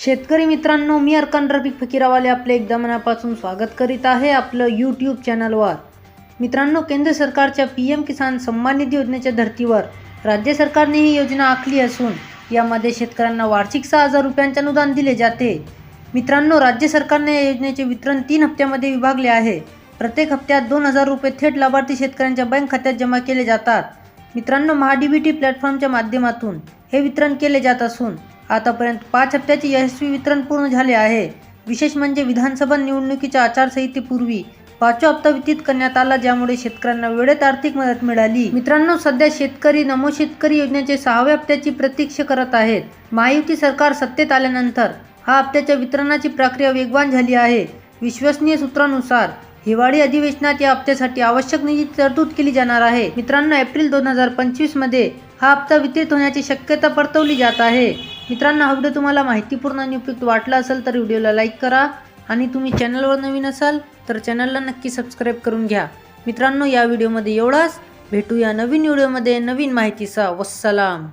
शेतकरी मित्रांनो मी अर्कान रफिक फकीरावाले आपले एकदा मनापासून स्वागत करीत आहे आपलं यूट्यूब चॅनलवर मित्रांनो केंद्र सरकारच्या पी एम किसान सन्मान निधी योजनेच्या धर्तीवर राज्य सरकारने ही योजना आखली असून यामध्ये शेतकऱ्यांना वार्षिक सहा हजार रुपयांचे अनुदान दिले जाते. मित्रांनो राज्य सरकारने या योजनेचे वितरण तीन हप्त्यामध्ये विभागले आहे. प्रत्येक हप्त्यात दोन हजार रुपये थेट लाभार्थी शेतकऱ्यांच्या बँक खात्यात जमा केले जातात. मित्रांनो महाडीबीटी प्लॅटफॉर्मच्या माध्यमातून हे वितरण केले जात असून आतापर्यंत पाच हप्त्याचे यशस्वी वितरण पूर्ण झाले आहे. विशेष म्हणजे विधानसभा निवडणुकीच्या आचारसंहितेपूर्वी पाचवा हप्ता वितरित करण्यात आला ज्यामुळे शेतकऱ्यांना वेळेत आर्थिक मदत मिळाली. मित्रांनो सध्या शेतकरी नमो शेतकरी योजनेचे सहाव्या हप्त्याची प्रतीक्षा करत आहेत. महायुती सरकार सत्तेत आल्यानंतर हा हप्त्याच्या वितरणाची प्रक्रिया वेगवान झाली आहे. विश्वसनीय सूत्रानुसार हिवाळी अधिवेशनात या हप्त्यासाठी आवश्यक निधी तरतूद केली जाणार आहे. मित्रांनो एप्रिल दोन हजार पंचवीसमध्ये हा हप्ता वितरित होण्याची शक्यता परतवली जात आहे. मित्रांनो हा व्हिडिओ तुम्हाला माहितीपूर्ण आणि उपयुक्त वाटला असेल तर व्हिडिओला लाईक करा आणि तुम्ही चॅनलवर नवीन असाल तर चॅनलला नक्की सबस्क्राईब करून घ्या. मित्रांनो या व्हिडिओमध्ये एवढाच. भेटूया नवीन व्हिडिओमध्ये नवीन माहितीचा वस्सलाम.